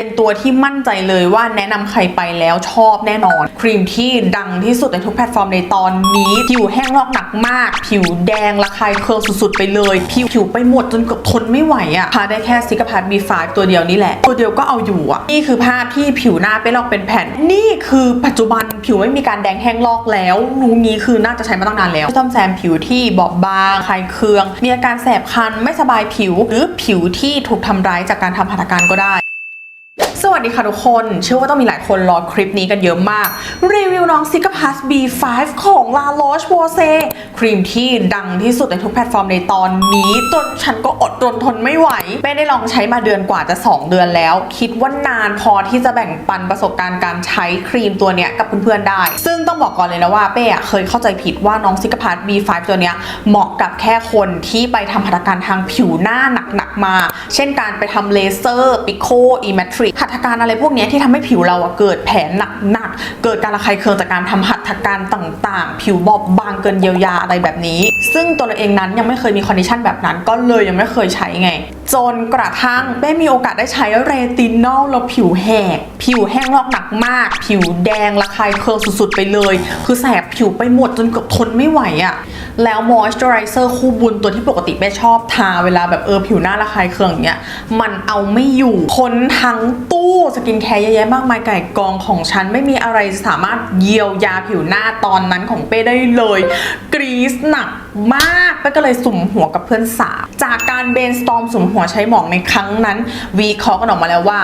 เป็นตัวที่มั่นใจเลยว่าแนะนำใครไปแล้วชอบแน่นอน ครีมที่ดังที่สุดในทุกแพลตฟอร์มในตอนนี้ ผิวแห้งลอกหนักมาก ผิวแดงระคายเคืองสุดๆ ไปเลย ผิวผิวไปหมดจนเกือบทนไม่ไหวอะ่ะทาได้แค่ซิกพาร์ตบีฟตัวเดียวนี่แหละ ตัวเดียวก็เอาอยู่อะ่ะ นี่คือภาพที่ผิวหน้าไปลอกเป็นแผ่น นี่คือปัจจุบันผิวไม่มีการแดงแห้งลอกแล้วนูนี้คือน่าจะใช้มาตั้งนานแล้วซ่อมแซมผิวที่บอบบางคลายเคือง มีอาการแสบคันไม่สบายผิว หรือผิวที่ถูกทำร้ายจากการทำหัตถการก็ได้ วัสดีค่ะทุกคน เชื่อว่าต้องมีหลายคนรอคลิปนี้กันเยอะมาก รีวิวน้องซิกาพัส B5 ของ La Roche Posay ครีมที่ดังที่สุดในทุกแพลตฟอร์มในตอนนี้จนฉันก็อดรนทนไม่ไหวเป้ได้ลองใช้มาเดือนกว่าจะ 2 เดือนแล้ว คิดว่านานพอที่จะแบ่งปันประสบการณ์การใช้ครีมตัวเนี้ยกับเพื่อนๆได้ ซึ่งต้องบอกก่อนเลยนะว่าเป้อะเคยเข้าใจผิดว่าน้องซิกาพัส B5 ตัวเนี้ยเหมาะกับแค่คนที่ไปทำหัตถการทางผิวหน้าหนักๆมา เช่นการไปทำเลเซอร์ปิโคอีแมทริกหัตถการอะไรพวกนี้ที่ทำให้ผิวเราเกิดแผลหนักๆ เกิดการระคายเคืองจากการทำหัตถการต่างๆ ผิวบอบบางเกินเยียวยาอะไรแบบนี้ ซึ่งตัวเราเองนั้นยังไม่เคยมีคอนดิชันแบบนั้น ก็เลยยังไม่เคยใช้ไง จนกระทั่งได้มีโอกาสได้ใช้เรตินอลแล้วผิวแหก ผิวแห้งลอกหนักมาก ผิวแดงระคายเคืองสุดๆ ไปเลย คือแสบผิวไปหมดจนเกือบทนไม่ไหวอะแล้วมอยส์เจอไรเซอร์คู่บุญตัวที่ปกติไม่ชอบทาเวลาแบบเออผิวหน้าระคายเคืองเงี้ยมันเอาไม่อยู่คนทั้งตู้สกินแคร์เยอะแยะมากมายไก่กองของฉันไม่มีอะไรสามารถเยียวยาผิวหน้าตอนนั้นของเป้ได้เลย กรีซหนักมากเป้ก็เลยสุ่มหัวกับเพื่อนสาวจากการเบนสตอมสุ่มหัวใช้หมองในครั้งนั้นวีคอกันออกมาแล้วว่า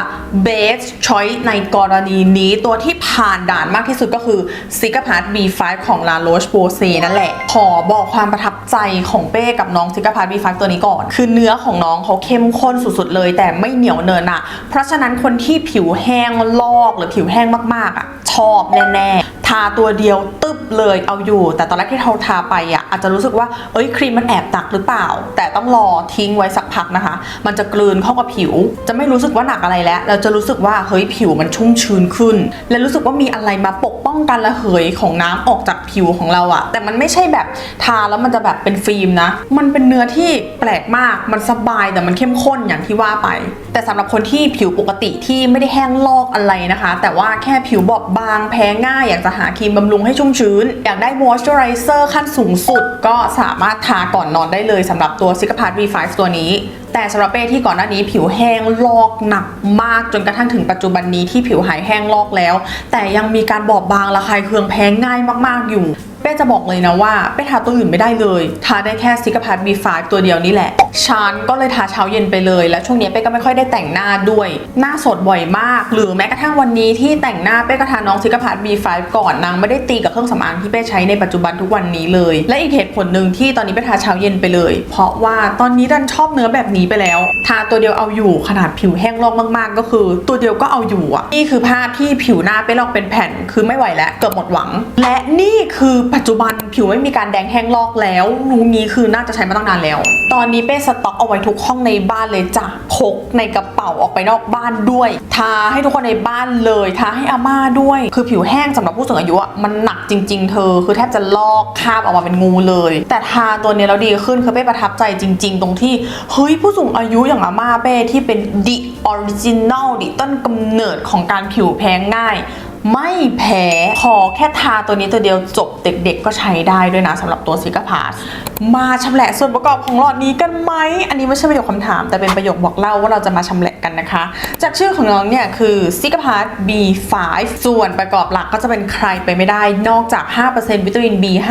best choice ในกรณีนี้ตัวที่ผ่านด่านมากที่สุดก็คือ s i g a p a r t B5 ของ La Roche Posay นั่นแหละ ขอบอกความประทับใจของเป้กับน้อง s i g a p a r t B5 ตัวนี้ก่อน คือเนื้อของน้องเขาเข้มข้นสุดๆเลย แต่ไม่เหนียวเนินอะเพราะฉะนั้นคนที่ผิวแห้งลอกหรือผิวแห้งมากๆอะชอบแน่ๆ ทาตัวเดียวตึบเลยเอาอยู่ แต่ตอนแรกที่เราทาไปอะอาจจะรู้สึกว่าเอ้ยครีมมันแอบหนักหรือเปล่า แต่ต้องรอทิ้งไว้สักพักนะคะ มันจะกลืนเข้ากับผิว จะไม่รู้สึกว่าหนักอะไรแล้ว เราจะรู้สึกว่าเฮ้ยผิวมันชุ่มชื้นขึ้น และรู้สึกว่ามีอะไรมาปกป้องการระเหยของน้ำออกจากผิวของเราอะแต่มันไม่ใช่แบบทาแล้วมันจะแบบเป็นฟิล์มนะ มันเป็นเนื้อที่แปลกมากมันสบายแต่มันเข้มข้นอย่างที่ว่าไป แต่สำหรับคนที่ผิวปกติที่ไม่ได้แห้งลอกอะไรนะคะ แต่ว่าแค่ผิวบอบบางแพ้ง่ายอยากจะหาครีมบำรุงให้ชุ่มชื้น อยากได้ moisturizer ขั้นสูงสุด ก็สามารถทาก่อนนอนได้เลยสำหรับตัว c i c a p a r t V5 ตัวนี้ แต่สำหรับเป้ที่ก่อนหน้านี้ผิวแห้งลอกหนักมากจนกระทั่งถึงปัจจุบันนี้ที่ผิวหายแห้งลอกแล้ว แต่ยังมีการบอบบางระคายเคืองแพ้ง่ายมากๆอยู่ ป้จะบอกเลยนะว่าเป้ทาตัวอื่นไม่ได้เลย ทาได้แค่ซิกาพาร์ต B5 ตัวเดียวนี่แหละฉันก็เลยทาเช้าเย็นไปเลย แล้วช่วงนี้เป้ก็ไม่ค่อยได้แต่งหน้าด้วย หน้าสดบ่อยมาก หรือแม้กระทั่งวันนี้ที่แต่งหน้าเป้ก็ทาน้องซิกาพาร์ต B5 ก่อนนางไม่ได้ตีกับเครื่องสำอางที่เป้ใช้ในปัจจุบันทุกวันนี้เลย และอีกเหตุผลหนึ่งที่ตอนนี้เป้ทาเช้าเย็นไปเลย เพราะว่าตอนนี้ดันชอบเนื้อแบบนี้ไปแล้ว ทาตัวเดียวเอาอยู่ขนาดผิวแห้งลอกมาก ๆ ก็คือ ตัวเดียวก็เอาอยู่อะนี่คือภาพที่ผิวหน้าเป้ลอกเป็นแผ่นคือไม่ไหวแล้วเกือบหมดหวัง และนี่คือปัจจุบันผิวไม่มีการแดงแห้งลอกแล้วนูนี้คือน่าจะใช้มาตั้งนานแล้ว ตอนนี้เป้สต็อกเอาไว้ทุกห้องในบ้านเลยจ้ะพกในกระเป๋าออกไปนอกบ้านด้วย ทาให้ทุกคนในบ้านเลยทาให้อาม่าด้วย คือผิวแห้งสำหรับผู้สูงอายุอะมันหนักจริง ๆ เธอ คือแทบจะลอกคาบออกมาเป็นงูเลย แต่ทาตัวนี้แล้วดีขึ้นคือเป้ประทับใจจริง ๆ ตรงที่เฮ้ยผู้สูงอายุอย่างอาม่าเป้ที่เป็น the original ดิต้นกำเนิดของการผิวแพ้ง่าย ไม่แพ้ขอแค่ทาตัวนี้ตัวเดียวจบเด็กๆก็ใช้ได้ด้วยนะสำหรับตัวซิกาพาสมาชำแหละส่วนประกอบของหลอดนี้กันไหม อันนี้ไม่ใช่ประโยคคำถาม แต่เป็นประโยคบอกเล่าว่าเราจะมาชำแหละกันนะคะ จากชื่อของน้องเนี่ยคือซิกาพาส B5 ส่วนประกอบหลักก็จะเป็นใครไปไม่ได้ นอกจาก 5%วิตามิน B5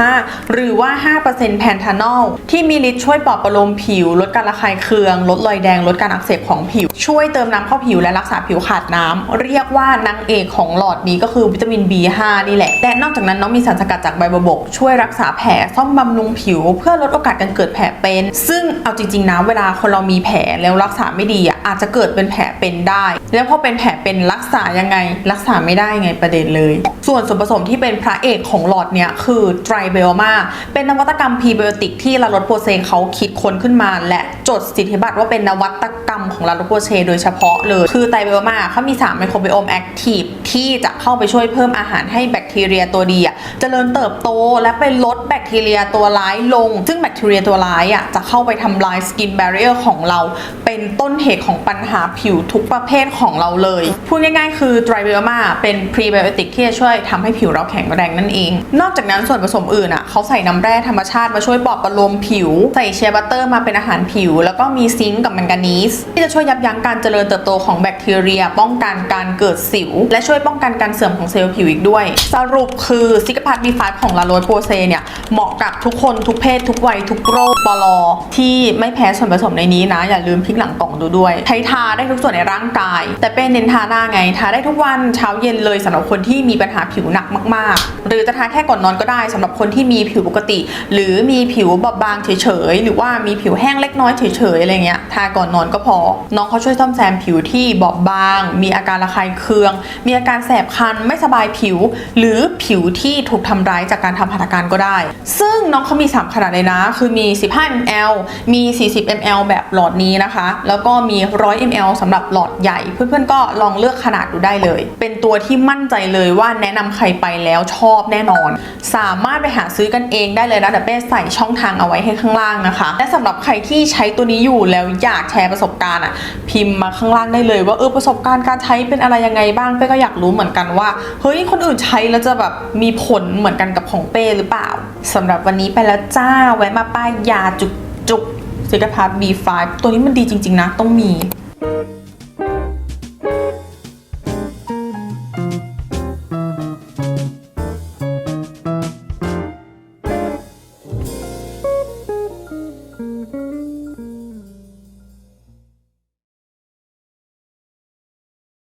หรือว่า 5%แพนทานอลที่มีฤทธิ์ช่วยปลอบประโลมผิว ลดการระคายเคือง ลดรอยแดง ลดการอักเสบของผิว ช่วยเติมน้ำเข้าผิวและรักษาผิวขาดน้ำเรียกว่านางเอกของหลอดนี้ก็ก็คือวิตามิน B5 นี่แหละ แต่นอกจากนั้นน้องมีสารสกัดจากใบบวบก ช่วยรักษาแผลซ่อมบำรุงผิว เพื่อลดโอกาสการเกิดแผลเป็น ซึ่งเอาจริงๆนะเวลาคนเรามีแผลแล้วรักษาไม่ดีอะอาจจะเกิดเป็นแผลเป็นได้ แล้วพอเป็นแผลเป็นรักษายังไง รักษาไม่ได้ไงประเด็นเลย ส่วนส่วนผสมที่เป็นพระเอกของหลอดเนี่ยคือไตรเบลมาเป็นนวัตกรรมพรีไบโอติกที่ลาโรสโปเซเขาคิดค้นขึ้นมา และจดสิทธิบัตรว่าเป็นนวัตกรรมของลาโรสโปเซโดยเฉพาะเลย คือไตรเบลมาเขามี3ไมโครไบโอมแอคทีฟ ที่จะเข้าไปช่วยเพิ่มอาหารให้แบคทีเรียตัวดีอะเจริญเติบโตและไปลดแบคทีเรียตัวร้ายลง ซึ่งแบคทีเรียตัวร้ายอะจะเข้าไปทำลายสกินแบเรียร์ของเรา เป็นต้นเหตุของปัญหาผิวทุกประเภทของเราเลย พูดง่ายๆ คือ d r y b i o m a เป็นพรีไบโอติกที่จะช่วยทำให้ผิวเราแข็งแรงนั่นเอง นอกจากนั้นส่วนผสมอื่นอะเขาใส่น้ำแร่ธรรมชาติมาช่วยปลอบประโลมผิว ใส่เชียร์บัตเตอร์มาเป็นอาหารผิว แล้วก็มีซิงค์กับแมงกานีสที่จะช่วยยับยั้งการเจริญเติบโตของแบคทีเรีย ป้องกันการเกิดสิว และช่วยป้องกันการเสื่อมของเซลล์ผิวอีกด้วย สรุปคือซิกพัทบีฟของลาโรสโปเซเนี่ยเหมาะกับทุกคนทุกเพศ ทุกวัย ทุกโรคปลอที่ไม่แพ้ส่วนผสมในนี้นะ อย่าลืมพลิกหลังกล่องดูด้วย ใช้ทาได้ทุกส่วนในร่างกาย แต่เป็นเน้นทาหน้าไงทาได้ทุกวันเช้าเย็นเลยสำหรับคนที่มีปัญหาผิวหนักมาก ๆ หรือจะทาแค่ก่อนนอนก็ได้สำหรับคนที่มีผิวปกติ หรือมีผิวบอบบางเฉยๆหรือว่ามีผิวแห้งเล็กน้อยเฉยๆอะไรเงี้ยทาก่อนนอนก็พอ น้องเขาช่วยซ่อมแซมผิวที่บอบบาง มีอาการระคายเคือง มีอาการแสบคันไม่สบายผิว หรือผิวที่ถูกทำร้ายจากการทำหัตถการก็ได้ ซึ่งน้องเขามี 3 ขนาดเลยนะ คือมี 15 ml มี 40 ml แบบหลอดนี้นะคะ แล้วก็มี 100 ml สำหรับหลอดใหญ่ เพื่อนๆก็ลองเลือกขนาดดูได้เลย เป็นตัวที่มั่นใจเลยว่าแนะนำใครไปแล้วชอบแน่นอน สามารถไปหาซื้อกันเองได้เลยนะเดี๋ยวเป้ใส่ช่องทางเอาไว้ให้ข้างล่างนะคะ และสำหรับใครที่ใช้ตัวนี้อยู่แล้วอยากแชร์ประสบการณ์อะพิมพ์มาข้างล่างได้เลยว่าเออประสบการณ์การใช้เป็นอะไรยังไงบ้างเป้ก็อยากรู้เหมือนกันว่า เฮ้ยคนอื่นใช้แล้วจะแบบมีผลเหมือนกันกับของเป้หรือเปล่าสำหรับวันนี้ไปแล้วจ้าแวะมาป้ายยาจุกจุกซิกาพาร์ B5 ตัวนี้มันดีจริง ๆ นะ ต้องมี